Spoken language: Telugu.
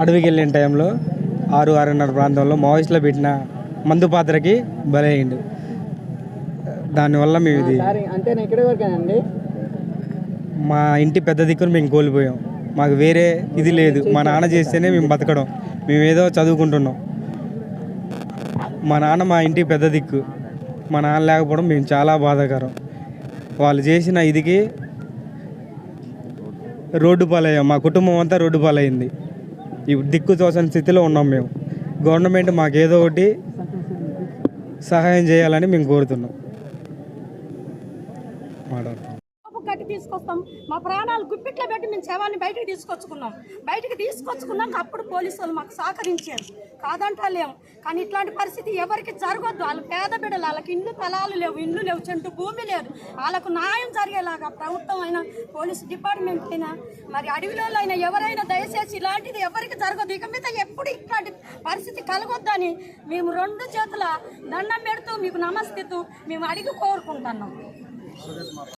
అడవికి వెళ్ళిన టైంలో ఆరు ఆరున్నర ప్రాంతంలో మావోయిస్టులో పెట్టిన మందు పాత్రకి బలయ్యిండు దానివల్ల మేము ఇది మా ఇంటి పెద్ద దిక్కును మేము కోల్పోయాం. మాకు వేరే ఇది లేదు. మా నాన్న చేస్తేనే మేము బతకడం. మేము ఏదో చదువుకుంటున్నాం. మా నాన్న మా ఇంటి పెద్ద దిక్కు. మా నాన్న లేకపోవడం మేము చాలా బాధాకరం. వాళ్ళు చేసిన ఇదికి రోడ్డు పాలయ్యాం మా కుటుంబం అంతా రోడ్డు పాలయ్యింది ఈ దిక్కు తోసని స్థితిలో ఉన్నాం మేము. గవర్నమెంట్ మాకు ఏదో ఒకటి సహాయం చేయాలని మేము కోరుతున్నాం. మాట్లాడుతున్నాం కోపం కట్టి తీసుకొస్తాం. మా ప్రాణాలు గుప్పిట్లో పెట్టి మేము శవాన్ని బయటకు తీసుకొచ్చుకున్నాం. బయటికి తీసుకొచ్చుకున్నాక అప్పుడు పోలీసులు మాకు సహకరించారు. కాదంటలేము కానీ ఇట్లాంటి పరిస్థితి ఎవరికి జరగొద్దు. వాళ్ళు పేద బిడ్డలు. వాళ్ళకి ఇండ్లు పొలాలు లేవు ఇండ్లు లేవు చెంటు భూమి లేదు. వాళ్ళకు న్యాయం జరిగేలాగా ప్రభుత్వం అయినా పోలీస్ డిపార్ట్మెంట్ అయినా మరి అడవిలో అయినా ఎవరైనా దయచేసి ఇలాంటిది ఎవరికి జరగదు ఇక మీద ఎప్పుడు ఇట్లాంటి పరిస్థితి కలగొద్దని మేము రెండు చేతుల దండం పెడుతూ మీకు నమస్తే మేము అడిగి కోరుకుంటున్నాం.